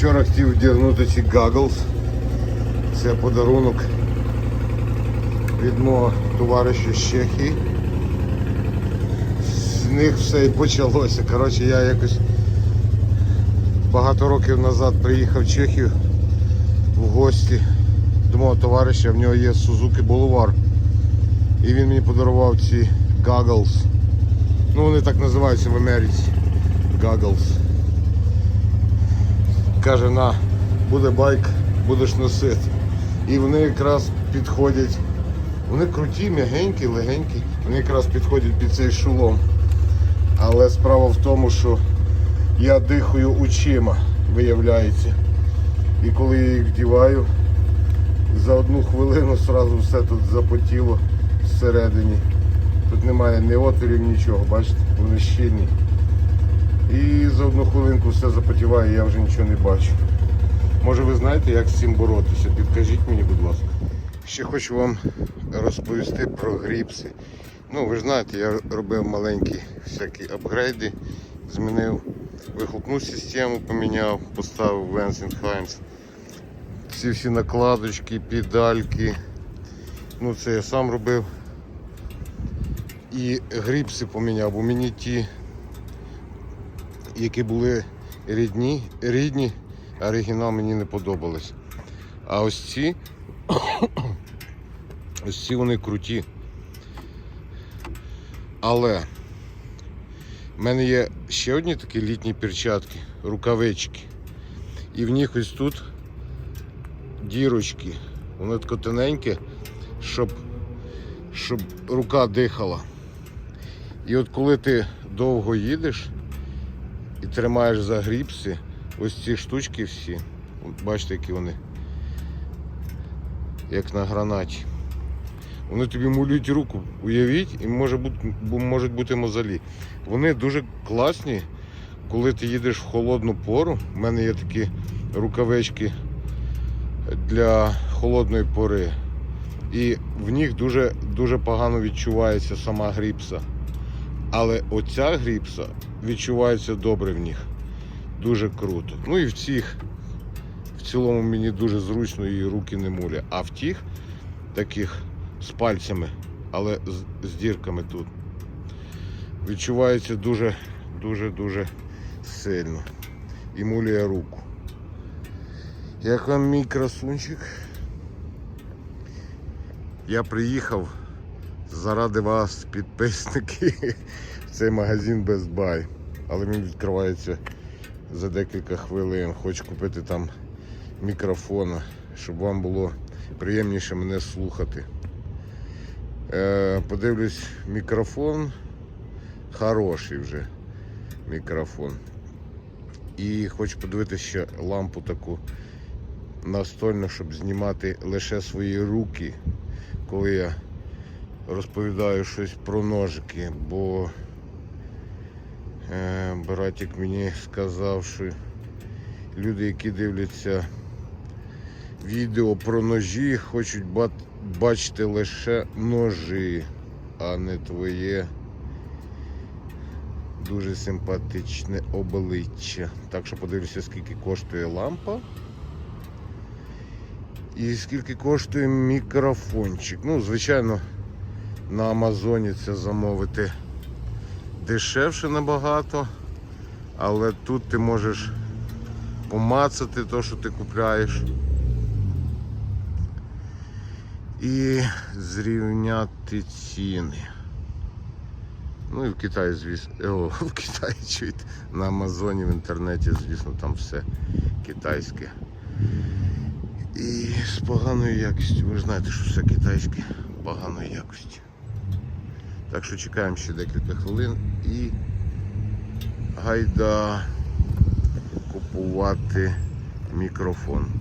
Вчора хотів вдягнути ці goggles. Це подарунок від мого товариша з Чехії. З них все і почалося. Коротше, я якось багато років назад приїхав в Чехію в гості до мого товариша, в нього є Suzuki Boulevard. І він мені подарував ці goggles. Ну вони так називаються в Америці. Goggles. Каже, на, буде байк, будеш носити. І вони якраз підходять. Вони круті, м'ягенькі, легенькі. Вони якраз підходять під цей шолом. Але справа в тому, що я дихаю очима, виявляється. І коли я їх вдіваю, за одну хвилину одразу все тут запотіло всередині. Тут немає ні отворів, нічого, бачите, вони щільні. І за одну хвилинку все запотіває, я вже нічого не бачу. Може ви знаєте, як з цим боротися? Підкажіть мені, будь ласка. Ще хочу вам розповісти про гріпси. Ну, ви ж знаєте, я робив маленькі всякі апгрейди, змінив вихлопну систему, поміняв, поставив Венсенхаймс. Ці всі накладочки, педальки. Ну це я сам робив. І гріпси поміняв, бо мені ті, які були рідні, рідні, оригінал мені не подобались. А ось ці, ось ці вони круті. Але в мене є ще одні такі літні перчатки, рукавички. І в них ось тут дірочки. Воно таке тоненьке, щоб, щоб рука дихала. І от коли ти довго їдеш і тримаєш за гріпси, ось ці штучки всі, бачите, які вони, як на гранаті. Вони тобі мулюють руку, уявіть, і може бути, можуть бути мозолі. Вони дуже класні, коли ти їдеш в холодну пору. У мене є такі рукавички для холодної пори. І в них дуже, дуже погано відчувається сама гріпса. Але оця гріпса відчувається добре в них. Дуже круто. Ну і в цих в цілому мені дуже зручно і руки не муля. А в тих таких з пальцями, але з, з дірками тут. Відчувається дуже, дуже, дуже сильно. І муляє руку. Як вам мій красунчик? Я приїхав заради вас, підписники, цей магазин Best Buy. Але він відкривається за декілька хвилин. Хочу купити там мікрофона, щоб вам було приємніше мене слухати. Е, подивлюсь, мікрофон хороший вже мікрофон. І хочу подивитися ще лампу таку настольну, щоб знімати лише свої руки, коли я розповідаю щось про ножики, бо е, братик мені сказав, що люди, які дивляться відео про ножі, хочуть ба- бачити лише ножі, а не твоє дуже симпатичне обличчя. Так що подивлюся, скільки коштує лампа. І скільки коштує мікрофончик. Ну, звичайно, на Амазоні це замовити дешевше набагато, але тут ти можеш помацати те, що ти купляєш. І зрівняти ціни. Ну і в Китаї, звісно, о, в Китаї чуєте, на Амазоні, в інтернеті, звісно, там все китайське. І з поганою якістю. Ви ж знаєте, що все китайське поганої якості. Так що чекаємо ще декілька хвилин і гайда купувати мікрофон.